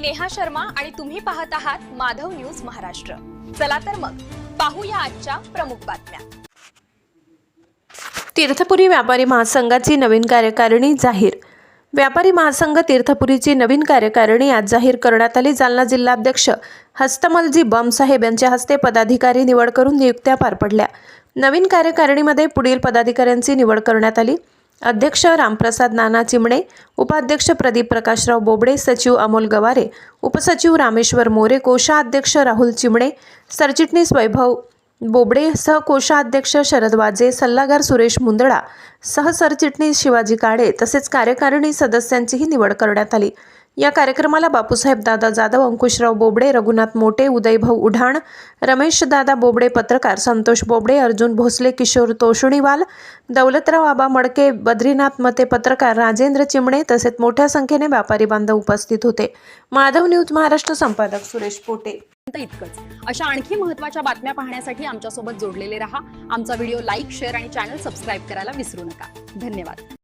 मी नेहा शर्मा आणि तुम्ही पाहत आहात माधव न्यूज महाराष्ट्र. चला तर मग पाहूया आजच्या प्रमुख बातम्या. तीर्थपुरी व्यापारी महासंघाची नवीन कार्यकारिणी जाहीर. व्यापारी महासंघ तीर्थपुरीची नवीन कार्यकारिणी आज जाहीर करण्यात आली. जालना जिल्हाध्यक्ष हस्तमलजी बमसाहेब यांच्या हस्ते पदाधिकारी निवड करून नियुक्त्या पार पडल्या. नवीन कार्यकारिणीमध्ये पुढील पदाधिकाऱ्यांची निवड करण्यात आली. अध्यक्ष रामप्रसाद नाना चिमणे उपाध्यक्ष प्रदीप प्रकाशराव बोबडे सचिव अमोल गवारे उपसचिव रामेश्वर मोरे कोषाध्यक्ष राहुल चिमणे सरचिटणीस वैभव बोबडे सहकोषाध्यक्ष शरद वाजे सल्लागार सुरेश मुंदडा सहसरचिटणीस शिवाजी काळे तसेच कार्यकारिणी सदस्यांचीही निवड करण्यात आली. या कार्यक्रमाला बापूसाहेब दादा जाधव अंकुशराव बोबडे रघुनाथ मोटे उदयभाऊ उढाण रमेश दादा बोबडे पत्रकार संतोष बोबडे अर्जुन भोसले किशोर तोषणीवाल दौलतराव आबा मडके बद्रीनाथ मते पत्रकार राजेंद्र चिमणे तसेच मोठ्या संख्येने व्यापारी बांधव उपस्थित होते. माधव न्यूज महाराष्ट्र संपादक सुरेश पोटे. इतकंच. अशा आणखी महत्त्वाच्या बातम्या पाहण्यासाठी आमच्यासोबत जोडलेले रहा. आमचा व्हिडिओ लाईक शेअर आणि चॅनल सबस्क्राईब करायला विसरू नका. धन्यवाद.